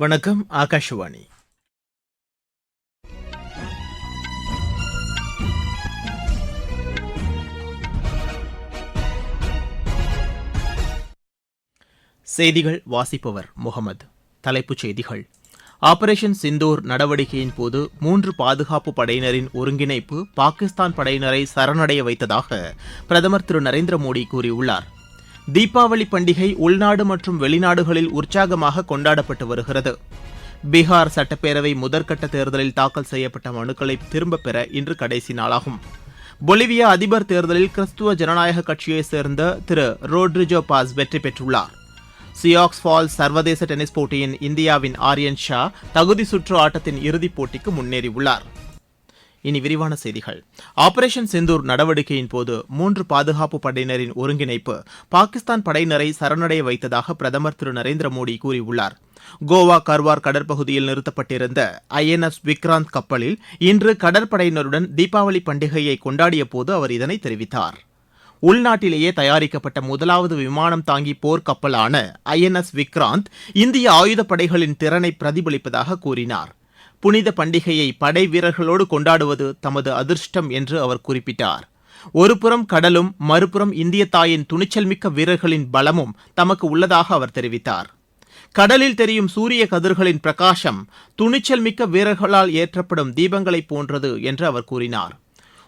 வணக்கம் ஆகாஷவாணி. செய்திகள் வாசிப்பவர் முகமது. தலைப்புச் செய்திகள். ஆபரேஷன் சிந்தூர் நடவடிக்கையின் போது மூன்று பாதுகாப்பு படையினரின் ஒருங்கிணைப்பு பாகிஸ்தான் படையினரை சரணடைய வைத்ததாக பிரதமர் திரு நரேந்திர மோடி கூறியுள்ளார். தீபாவளி பண்டிகை உள்நாடு மற்றும் வெளிநாடுகளில் உற்சாகமாக கொண்டாடப்பட்டு வருகிறது. பீகார் சட்டப்பேரவை முதற்கட்ட தேர்தலில் தாக்கல் செய்யப்பட்ட மனுக்களை திரும்பப் பெற இன்று கடைசி நாளாகும். பொலிவியா அதிபர் தேர்தலில் கிறிஸ்துவ ஜனநாயக கட்சியைச் சேர்ந்த திரு ரோட்ரிஜோ பாஸ் வெற்றி பெற்றுள்ளார். சியாக்ஸ் ஃபால்ஸ் சர்வதேச டென்னிஸ் போட்டியின் இந்தியாவின் ஆரியன் ஷா தகுதி சுற்று ஆட்டத்தின் இறுதிப் போட்டிக்கு முன்னேறியுள்ளார். இனி விரிவான செய்திகள். ஆபரேஷன் சிந்தூர் நடவடிக்கையின் போது மூன்று பாதுகாப்பு படையினரின் ஒருங்கிணைப்பு பாகிஸ்தான் படையினரை சரணடைய வைத்ததாக பிரதமர் திரு நரேந்திர மோடி கூறியுள்ளார். கோவா கர்வார் கடற்பகுதியில் நிறுத்தப்பட்டிருந்த ஐஎன்எஸ் விக்ராந்த் கப்பலில் இன்று கடற்படையினருடன் தீபாவளி பண்டிகையை கொண்டாடிய போது அவர் இதனை தெரிவித்தார். உள்நாட்டிலேயே தயாரிக்கப்பட்ட முதலாவது விமானம் தாங்கி போர் கப்பலான ஐஎன்எஸ் விக்ராந்த் இந்திய ஆயுதப்படைகளின் திறனை பிரதிபலிப்பதாக கூறினார். புனித பண்டிகையை படை வீரர்களோடு கொண்டாடுவது தமது அதிர்ஷ்டம் என்று அவர் குறிப்பிட்டார். ஒருபுறம் கடலும் மறுபுறம் இந்திய தாயின் துணிச்சல் மிக்க வீரர்களின் பலமும் தமக்கு உள்ளதாக அவர் தெரிவித்தார். கடலில் தெரியும் சூரிய கதிர்களின் பிரகாசம் துணிச்சல் மிக்க வீரர்களால் ஏற்றப்படும் தீபங்களைப் போன்றது என்று அவர் கூறினார்.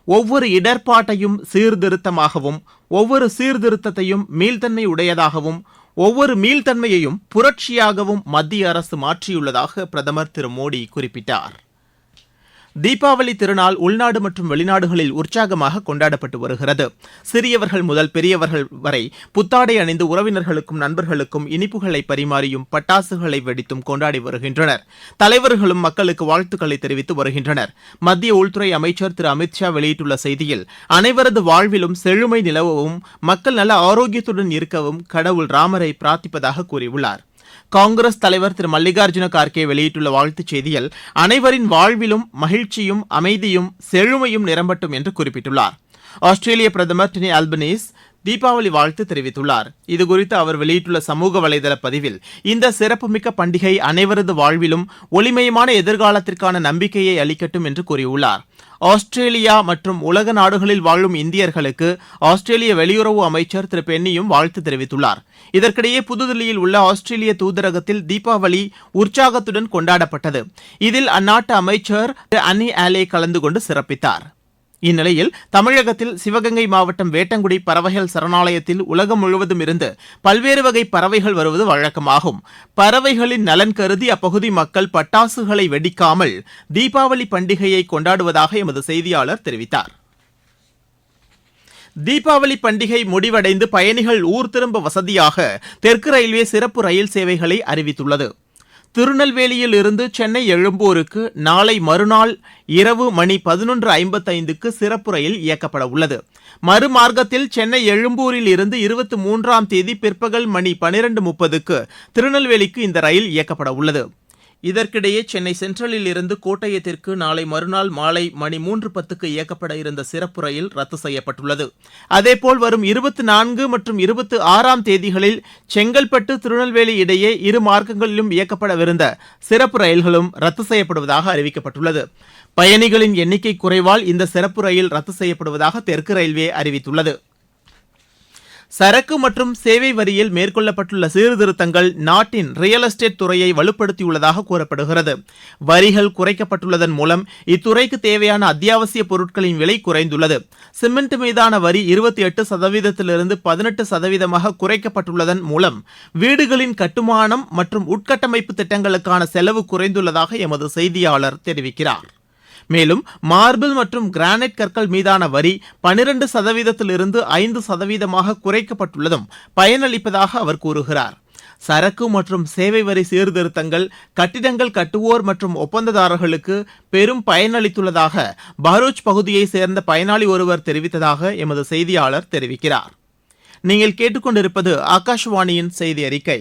ஒவ்வொரு இடர்பாட்டையும் சீர்திருத்தமாகவும் ஒவ்வொரு சீர்திருத்தத்தையும் மீள்தன்மை உடையதாகவும் ஒவ்வொரு மீள்தன்மையையும் புரட்சியாகவும் மத்திய அரசு மாற்றியுள்ளதாக பிரதமர் திரு மோடி குறிப்பிட்டார். தீபாவளி திருநாள் உள்நாடு மற்றும் வெளிநாடுகளில் உற்சாகமாக கொண்டாடப்பட்டு வருகிறது. சிறியவர்கள் முதல் பெரியவர்கள் வரை புத்தாடை அணிந்து உறவினர்களுக்கும் நண்பர்களுக்கும் இனிப்புகளை பரிமாறியும் பட்டாசுகளை வெடித்தும் கொண்டாடி வருகின்றனர். தலைவர்களும் மக்களுக்கு வாழ்த்துக்களை தெரிவித்து வருகின்றனர். மத்திய உள்துறை அமைச்சர் திரு அமித் ஷா வெளியிட்டுள்ள செய்தியில் அனைவரது வாழ்விலும் செழுமை நிலவவும் மக்கள் நல ஆரோக்கியத்துடன் இருக்கவும் கடவுள் ராமரை பிரார்த்திப்பதாக கூறியுள்ளார். காங்கிரஸ் தலைவர் திரு மல்லிகார்ஜுன கார்கே வெளியிட்டுள்ள வாழ்த்துச் செய்தியில் அனைவரின் வாழ்விலும் மகிழ்ச்சியும் அமைதியும் செழுமையும் நிரம்பட்டும் என்று குறிப்பிட்டுள்ளார். ஆஸ்திரேலிய பிரதமர் டினி அல்பனீஸ் தீபாவளி வாழ்த்து தெரிவித்துள்ளார். இதுகுறித்து அவர் வெளியிட்டுள்ள சமூக வலைதள பதிவில் இந்த சிறப்புமிக்க பண்டிகை அனைவரது வாழ்விலும் ஒளிமயமான எதிர்காலத்திற்கான நம்பிக்கையை அளிக்கட்டும் என்று கூறியுள்ளார். ஆஸ்திரேலியா மற்றும் உலக நாடுகளில் வாழும் இந்தியர்களுக்கு ஆஸ்திரேலிய வெளியுறவு அமைச்சர் திரு பென்னியும் வாழ்த்து தெரிவித்துள்ளார். இதற்கிடையே புதுதில்லியில் உள்ள ஆஸ்திரேலிய தூதரகத்தில் தீபாவளி உற்சாகத்துடன் கொண்டாடப்பட்டது. இதில் அந்நாட்டு அமைச்சர் திரு அன்னி ஆலே கலந்து கொண்டு சிறப்பித்தார். இந்நிலையில் தமிழகத்தில் சிவகங்கை மாவட்டம் வேட்டங்குடி பறவைகள் சரணாலயத்தில் உலகம் முழுவதும் இருந்து பல்வேறு வகை பறவைகள் வருவது வழக்கமாகும். பறவைகளின் நலன் கருதி அப்பகுதி மக்கள் பட்டாசுகளை வெடிக்காமல் தீபாவளி பண்டிகையை கொண்டாடுவதாக எமது செய்தியாளர் தெரிவித்தார். தீபாவளி பண்டிகை முடிவடைந்து பயணிகள் ஊர் திரும்ப வசதியாக தெற்கு ரயில்வே சிறப்பு ரயில் சேவைகளை அறிவித்துள்ளது. திருநெல்வேலியில் இருந்து சென்னை எழும்பூருக்கு நாளை மறுநாள் இரவு மணி பதினொன்று ஐம்பத்தைந்துக்கு சிறப்பு ரயில் இயக்கப்பட உள்ளது. மறுமார்க்கத்தில் சென்னை எழும்பூரில் இருந்து இருபத்தி மூன்றாம் தேதி பிற்பகல் மணி பனிரெண்டு முப்பதுக்கு திருநெல்வேலிக்கு இந்த ரயில் இயக்கப்பட உள்ளது. இதற்கிடையே சென்னை சென்ட்ரலில் இருந்து கோட்டயத்திற்கு நாளை மறுநாள் மாலை மணி மூன்று பத்துக்கு இயக்கப்பட இருந்த சிறப்பு ரயில் ரத்து செய்யப்பட்டுள்ளது. அதேபோல் வரும் இருபத்தி நான்கு மற்றும் இருபத்தி ஆறாம் தேதிகளில் செங்கல்பட்டு திருநெல்வேலி இடையே இரு மார்க்கங்களிலும் இயக்கப்படவிருந்த சிறப்பு ரயில்களும் ரத்து செய்யப்படுவதாக அறிவிக்கப்பட்டுள்ளது. பயணிகளின் எண்ணிக்கை குறைவால் இந்த சிறப்பு ரயில் ரத்து செய்யப்படுவதாக தெற்கு ரயில்வே அறிவித்துள்ளது. சரக்கு மற்றும் சேவை வரியில் மேற்கொள்ளப்பட்டுள்ள சீர்திருத்தங்கள் நாட்டின் ரியல் எஸ்டேட் துறையை வலுப்படுத்தியுள்ளதாக கூறப்படுகிறது. வரிகள் குறைக்கப்பட்டுள்ளதன் மூலம் இத்துறைக்கு தேவையான அத்தியாவசிய பொருட்களின் விலை குறைந்துள்ளது. சிமெண்ட் மீதான வரி இருபத்தி எட்டு சதவீதத்திலிருந்து பதினெட்டு சதவீதமாக குறைக்கப்பட்டுள்ளதன் மூலம் வீடுகளின் கட்டுமானம் மற்றும் உட்கட்டமைப்பு திட்டங்களுக்கான செலவு குறைந்துள்ளதாக எமது செய்தியாளர் தெரிவிக்கிறார். மேலும் மார்பிள் மற்றும் கிரானைட் கற்கள் மீதான வரி பனிரெண்டு சதவீதத்திலிருந்து ஐந்து சதவீதமாக குறைக்கப்பட்டுள்ளதும் பயனளிப்பதாக அவர் கூறுகிறார். சரக்கு மற்றும் சேவை வரி சீர்திருத்தங்கள் கட்டிடங்கள் கட்டுவோர் மற்றும் ஒப்பந்ததாரர்களுக்கு பெரும் பயனளித்துள்ளதாக பரூச் பகுதியைச் சேர்ந்த பயனாளி ஒருவர் தெரிவித்ததாக எமது செய்தியாளர் தெரிவிக்கிறார். நீங்கள் கேட்டுக்கொண்டிருப்பது ஆகாஷவாணியின் செய்தி அறிக்கை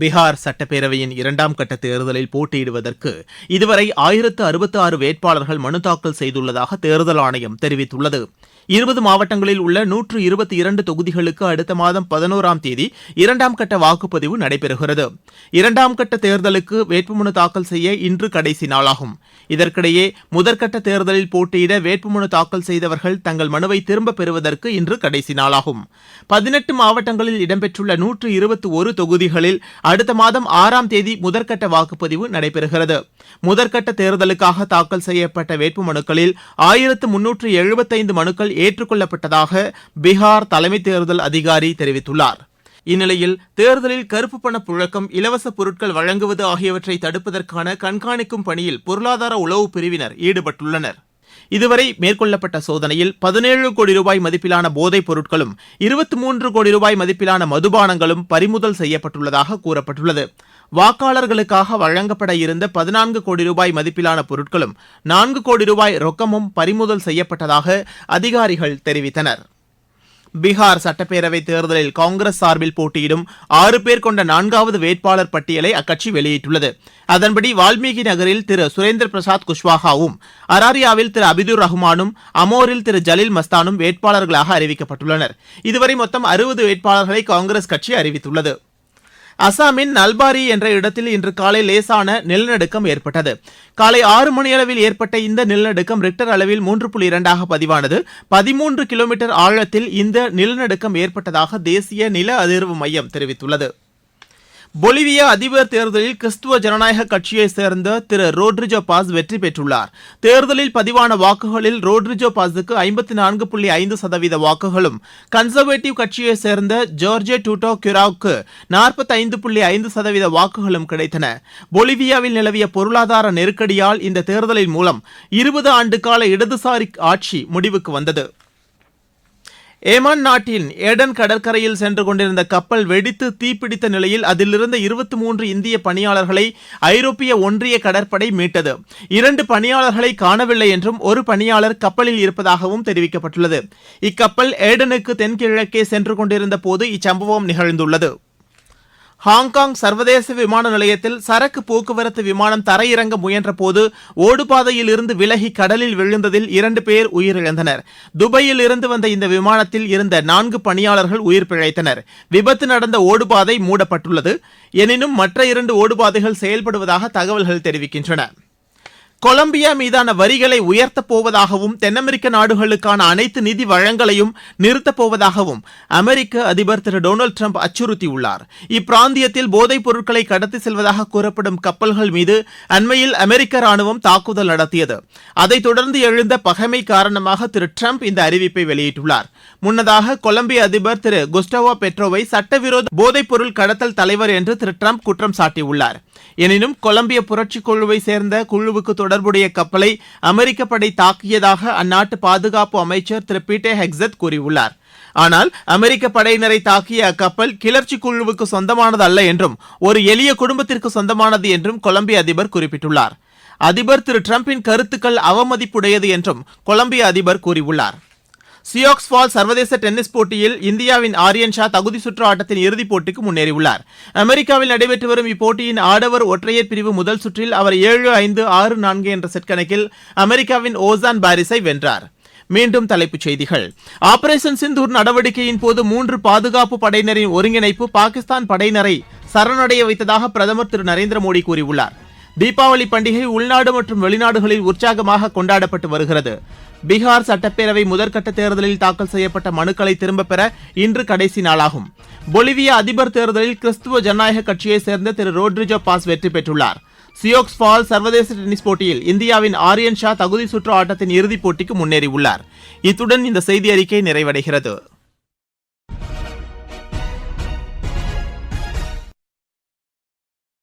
பீகார் சட்டப்பேரவையின் இரண்டாம் கட்ட தேர்தலில் போட்டியிடுவதற்கு இதுவரை ஆயிரத்து அறுபத்தி ஆறு வேட்பாளர்கள் மனு தாக்கல் செய்துள்ளதாக தேர்தல் ஆணையம் தெரிவித்துள்ளது. இருபது மாவட்டங்களில் உள்ள நூற்று இருபத்தி இரண்டு தொகுதிகளுக்கு அடுத்த மாதம் பதினோராம் தேதி இரண்டாம் கட்ட வாக்குப்பதிவு நடைபெறுகிறது. இரண்டாம் கட்ட தேர்தலுக்கு வேட்புமனு தாக்கல் செய்ய இன்று கடைசி நாளாகும். இதற்கிடையே முதற்கட்ட தேர்தலில் போட்டியிட வேட்புமனு தாக்கல் செய்தவர்கள் தங்கள் மனுவை திரும்பப் பெறுவதற்கு இன்று கடைசி நாளாகும். பதினெட்டு மாவட்டங்களில் இடம்பெற்றுள்ள நூற்று இருபத்தி ஒரு தொகுதிகளில் அடுத்த மாதம் ஆறாம் தேதி முதற்கட்ட வாக்குப்பதிவு நடைபெறுகிறது. முதற்கட்ட தேர்தலுக்காக தாக்கல் செய்யப்பட்ட வேட்புமனுக்களில் ஆயிரத்து முன்னூற்று எழுபத்தைந்து மனுக்கள் ஏற்றுக்கொள்ளப்பட்டதாக பீகார் தலைமை தேர்தல் அதிகாரி தெரிவித்துள்ளார். இந்நிலையில் தேர்தலில் கருப்பு பண புழக்கம் இலவச பொருட்கள் வழங்குவது ஆகியவற்றை தடுப்பதற்கான கண்காணிக்கும் பணியில் பொருளாதார உளவு பிரிவினர் ஈடுபட்டுள்ளனர். இதுவரை மேற்கொள்ளப்பட்ட சோதனையில் பதினேழு கோடி ரூபாய் மதிப்பிலான போதைப் பொருட்களும் இருபத்தி மூன்று கோடி ரூபாய் மதிப்பிலான மதுபானங்களும் பறிமுதல் செய்யப்பட்டுள்ளதாக கூறப்பட்டுள்ளது. வாக்காளர்களுக்காக வழங்கப்பட இருந்த பதினான்கு கோடி ரூபாய் மதிப்பிலான பொருட்களும் நான்கு கோடி ரூபாய் ரொக்கமும் பறிமுதல் செய்யப்பட்டதாக அதிகாரிகள் தெரிவித்தனர். பீகார் சட்டப்பேரவை தேர்தலில் காங்கிரஸ் சார்பில் போட்டியிடும் ஆறு பேர் கொண்ட நான்காவது வேட்பாளர் பட்டியலை அக்கட்சி வெளியிட்டுள்ளது. அதன்படி வால்மீகி நகரில் திரு சுரேந்திர பிரசாத் குஷ்வாஹாவும் அராரியாவில் திரு அபிதுர் ரஹ்மானும் அமோரில் திரு ஜலீல் மஸ்தானும் வேட்பாளர்களாக அறிவிக்கப்பட்டுள்ளனர். இதுவரை மொத்தம் அறுபது வேட்பாளர்களை காங்கிரஸ் கட்சி அறிவித்துள்ளது. அசாமின் நல்பாரி என்ற இடத்தில் இன்று காலை லேசான நிலநடுக்கம் ஏற்பட்டது. காலை ஆறு மணியளவில் ஏற்பட்ட இந்த நிலநடுக்கம் ரிக்டர் அளவில் மூன்று புள்ளி இரண்டாக பதிவானது. பதிமூன்று கிலோமீட்டர் ஆழத்தில் இந்த நிலநடுக்கம் ஏற்பட்டதாக தேசிய நில அதிர்வு மையம் தெரிவித்துள்ளது. பொலிவியா அதிபர் தேர்தலில் கிறிஸ்துவ ஜனநாயக கட்சியைச் சேர்ந்த திரு ரோட்ரிஜோ பாஸ் வெற்றி பெற்றுள்ளார். தேர்தலில் பதிவான வாக்குகளில் ரோட்ரிஜோ பாஸுக்கு ஐம்பத்தி நான்கு புள்ளி ஐந்து சதவீத வாக்குகளும் கன்சர்வேட்டிவ் கட்சியைச் சேர்ந்த ஜோர்ஜே டூட்டோ கிராவுக்கு நாற்பத்தைந்து புள்ளி ஐந்து சதவீத வாக்குகளும் கிடைத்தன. பொலிவியாவில் நிலவிய பொருளாதார நெருக்கடியால் இந்த தேர்தலின் மூலம் இருபது ஆண்டு கால இடதுசாரி ஆட்சி முடிவுக்கு வந்தது. ஏமான் நாட்டின் ஏடன் கடற்கரையில் சென்று கொண்டிருந்த கப்பல் வெடித்து தீப்பிடித்த நிலையில் அதிலிருந்த இருபத்தி மூன்று இந்திய பணியாளர்களை ஐரோப்பிய ஒன்றிய கடற்படை மீட்டது. இரண்டு பணியாளர்களை காணவில்லை என்றும் ஒரு பணியாளர் கப்பலில் இருப்பதாகவும் தெரிவிக்கப்பட்டுள்ளது. இக்கப்பல் ஏடனுக்கு தென்கிழக்கே சென்று கொண்டிருந்த போது இச்சம்பவம் நிகழ்ந்துள்ளது. ஹாங்காங் சர்வதேச விமான நிலையத்தில் சரக்கு போக்குவரத்து விமானம் தரையிறங்க முயன்றபோது ஓடுபாதையில் இருந்து விலகி கடலில் விழுந்ததில் இரண்டு பேர் உயிரிழந்தனர். துபாயில் இருந்து வந்த இந்த விமானத்தில் இருந்த நான்கு பணியாளர்கள் உயிர் பிழைத்தனர். விபத்து நடந்த ஓடுபாதை மூடப்பட்டுள்ளது. எனினும் மற்ற இரண்டு ஓடுபாதைகள் செயல்படுவதாக தகவல்கள் தெரிவிக்கின்றன. கொலம்பியா மீதான வரிகளை உயர்த்தப் போவதாகவும் தென் அமெரிக்க நாடுகளுக்கான அனைத்து நிதி வழங்கலையும் நிறுத்தப் போவதாகவும் அமெரிக்க அதிபர் திரு டொனால்டு ட்ரம்ப் அச்சுறுத்தியுள்ளார். இப்பிராந்தியத்தில் போதைப் பொருட்களை கடத்தி செல்வதாக கூறப்படும் கப்பல்கள் மீது அண்மையில் அமெரிக்க ராணுவம் தாக்குதல் நடத்தியது. அதைத் தொடர்ந்து எழுந்த பகைமை காரணமாக திரு டிரம்ப் இந்த அறிவிப்பை வெளியிட்டுள்ளார். முன்னதாக கொலம்பிய அதிபர் திரு குஸ்டவோ பெட்ரோவை சட்டவிரோத போதைப்பொருள் கடத்தல் தலைவர் என்று திரு டிரம்ப் குற்றம் சாட்டியுள்ளார். எனினும் கொலம்பிய புரட்சி குழுவை சேர்ந்த குழுவுக்கு தொடர்புடைய கப்பலை அமெரிக்க படை தாக்கியதாக அந்நாட்டு பாதுகாப்பு அமைச்சர் திரு பீட்டே ஹெக்ஸத் கூறியுள்ளார். ஆனால் அமெரிக்க படையினரை தாக்கிய அக்கப்பல் கிளர்ச்சி குழுவுக்கு சொந்தமானது அல்ல என்றும் ஒரு எளிய குடும்பத்திற்கு சொந்தமானது என்றும் கொலம்பிய அதிபர் குறிப்பிட்டுள்ளார். அதிபர் திரு டிரம்பின் கருத்துக்கள் அவமதிப்புடையது என்றும் கொலம்பிய அதிபர் கூறியுள்ளார். சியோக்ஸ் ஃபால் சர்வதேச டென்னிஸ் போட்டியில் இந்தியாவின் ஆரியன் ஷா தகுதி சுற்று ஆட்டத்தின் இறுதிப் போட்டிக்கு முன்னேறியுள்ளார். அமெரிக்காவில் நடைபெற்று வரும் இப்போட்டியின் ஆடவர் ஒற்றையர் பிரிவு முதல் சுற்றில் அவர் ஏழு ஐந்து ஆறு நான்கு என்ற செட் கணக்கில் அமெரிக்காவின் ஓசான் பாரிஸை வென்றார். மீண்டும் தலைப்புச் செய்திகள். ஆபரேஷன் சிந்தூர் நடவடிக்கையின் போது மூன்று பாதுகாப்பு படையினரின் ஒருங்கிணைப்பு பாகிஸ்தான் படையினரை சரணடைய வைத்ததாக பிரதமர் திரு நரேந்திர மோடி கூறியுள்ளார். தீபாவளி பண்டிகை உள்நாடு மற்றும் வெளிநாடுகளில் உற்சாகமாக கொண்டாடப்பட்டு வருகிறது. பீகார் சட்டப்பேரவை முதற்கட்ட தேர்தலில் தாக்கல் செய்யப்பட்ட மனுக்களை திரும்பப் பெற இன்று கடைசி நாளாகும். பொலிவியா அதிபர் தேர்தலில் கிறிஸ்துவ ஜனநாயக கட்சியைச் சேர்ந்த திரு ரோட்ரிஜோ பாஸ் வெற்றி பெற்றுள்ளார். சியோக்ஸ் ஃபால் சர்வதேச டென்னிஸ் போட்டியில் இந்தியாவின் ஆரியன் ஷா தகுதி சுற்று ஆட்டத்தின் இறுதிப் போட்டிக்கு முன்னேறியுள்ளார். இத்துடன் இந்த செய்தி அறிக்கை நிறைவடைகிறது.